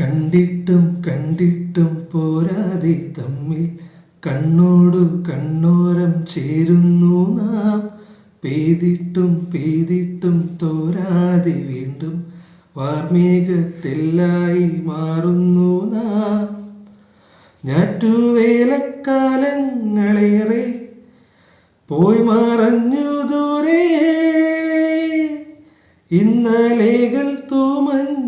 കണ്ടിട്ടും കണ്ടിട്ടും പോരാതെ തമ്മിൽ കണ്ണോടു കണ്ണോരം ചേരുന്നു നാം. പെയ്തിട്ടും പെയ്തിട്ടും തോരാതെ വീണ്ടും വാർമേഘത്തെല്ലായി മാറുന്നു നാം. ഞാറ്റുവേലക്കാലങ്ങളേറെ പോയി മറഞ്ഞു ദൂരെ. ഇന്നലേകൾ തൂമഞ്ഞു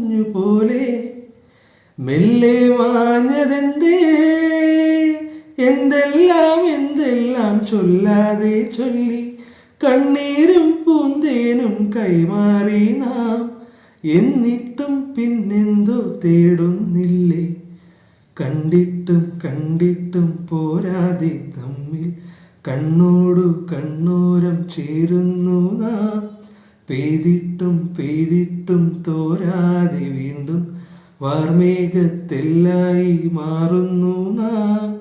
മെല്ലെ മാഞ്ഞതെന്തേ എന്തെല്ലാം എന്തെല്ലാം ചൊല്ലാതെ ചൊല്ലി കണ്ണീരും പൂന്തേനും കൈമാറി നാം. എന്നിട്ടും പിന്നെന്തോ തേടുന്നില്ലേ? കണ്ടിട്ടും കണ്ടിട്ടും പോരാതെ തമ്മിൽ കണ്ണോടു കണ്ണോരം ചേരുന്നു നാം. പെയ്തിട്ടും പെയ്തിട്ടും തോരാതെ വീണ്ടും വാർമേഘത്തെല്ലായി മാറുന്നു നാം.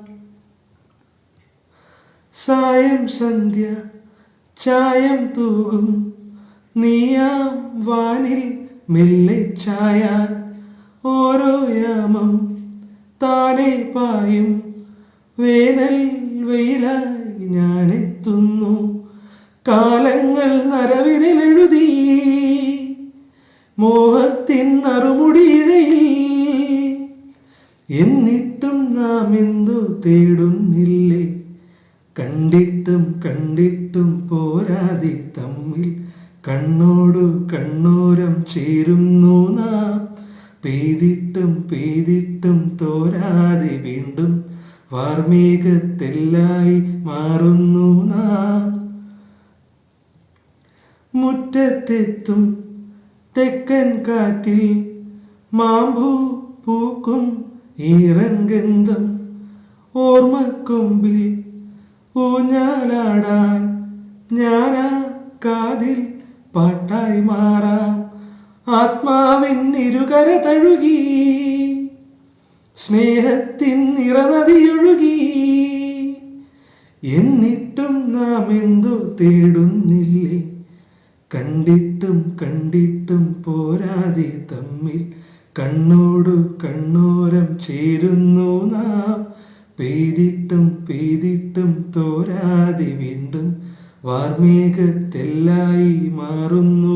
സായം സന്ധ്യ ചായം തൂകും. നീയാം വാനിൽ മെല്ലെ ചായാൻ. ഓരോ യാമം താനെ പായും. വേനൽ വെയിലായി ഞാനെത്തുന്നു. കാലങ്ങൾ നരവിരലെഴുതി എന്നിട്ടും നാം എന്തു തേടുന്നില്ലേ? കണ്ടിട്ടും കണ്ടിട്ടും പോരാതെ തമ്മിൽ കണ്ണോടു കണ്ണോരം ചേരുന്നു നാം. പെയ്തിട്ടും പെയ്തിട്ടും തോരാതെ വീണ്ടും വാർമേഘത്തെല്ലായി മാറുന്നു നാം. മുറ്റത്തെത്തും തെക്കൻ കാറ്റിൽ മാമ്പൂ പൂക്കും ഈറൻഗന്ധം ഓർമ്മക്കൊമ്പിൽ ഊഞ്ഞാലാടാൻ ഞാനാ കാതിൽ പാട്ടായി മാറാം. ആത്മാവിൻ ഇരുകര തഴുകി സ്നേഹത്തിൻ നിറനദിയൊഴുകി എന്നിട്ടും നാം എന്തു തേടുന്നില്ലേ? കണ്ടിട്ടും കണ്ടിട്ടും പോരാതെ തമ്മിൽ കണ്ണോടു കണ്ണോരം ചേരുന്നു നാം. പെയ്തിട്ടും പെയ്തിട്ടും തോരാതെ വീണ്ടും വാർമേഘത്തെല്ലായി മാറുന്നു.